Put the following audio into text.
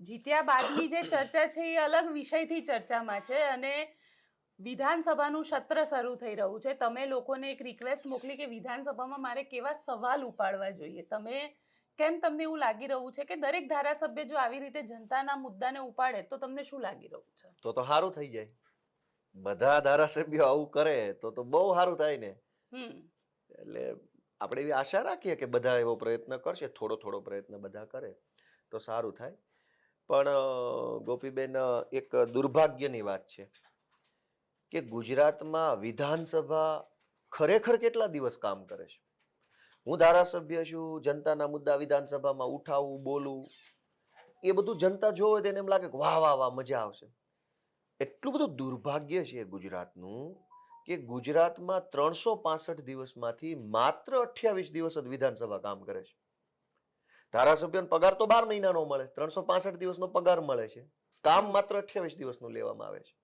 જીત્યા બાદની જે ચર્ચા છે એ અલગ વિષયથી ચર્ચામાં છે અને વિધાનસભાનું સત્ર શરૂ થઈ રહ્યું છે. તમે લોકોને એક રિક્વેસ્ટ મોકલી કે વિધાનસભામાં મારે કેવા સવાલ ઉપાડવા જોઈએ? તમે કેમ તમને એવું લાગી રહ્યું છે કે દરેક ધારાસભ્ય જો આવી રીતે જનતાના મુદ્દાને ઉપાડે તો તમને શું લાગી રહ્યું છે? તો તો સારું થઈ જાય. બધા ધારાસભ્યો આવું કરે તો તો બહુ સારું થાય ને. એટલે આપણે એવી આશા રાખીએ કે બધા એવો પ્રયત્ન કરશે થોડો થોડો પ્રયત્ન બધા કરે તો સારું થાય. પણ ગોપીબેન એક દુર્ભાગ્યની વાત છે કે ગુજરાતમાં વિધાનસભા ખરેખર કેટલા દિવસ કામ કરે છે? હું ધારાસભ્ય છું, જનતાના મુદ્દા વિધાનસભામાં ઉઠાવું બોલું એ બધું જનતા જોવે તેને એમ લાગે કે વાહ વાહ વાહ, મજા આવશે. એટલું બધું દુર્ભાગ્ય છે ગુજરાતનું કે ગુજરાતમાં ત્રણસો પાસઠ દિવસમાંથી માત્ર અઠ્યાવીસ દિવસ જ વિધાનસભા કામ કરે છે. ધારાસભ્યોનો પગાર તો બાર મહિનાનો મળે, ત્રણસો પાસઠ દિવસનો પગાર મળે છે. કામ માત્ર અઠ્યાવીસ દિવસનું લેવામાં આવે છે.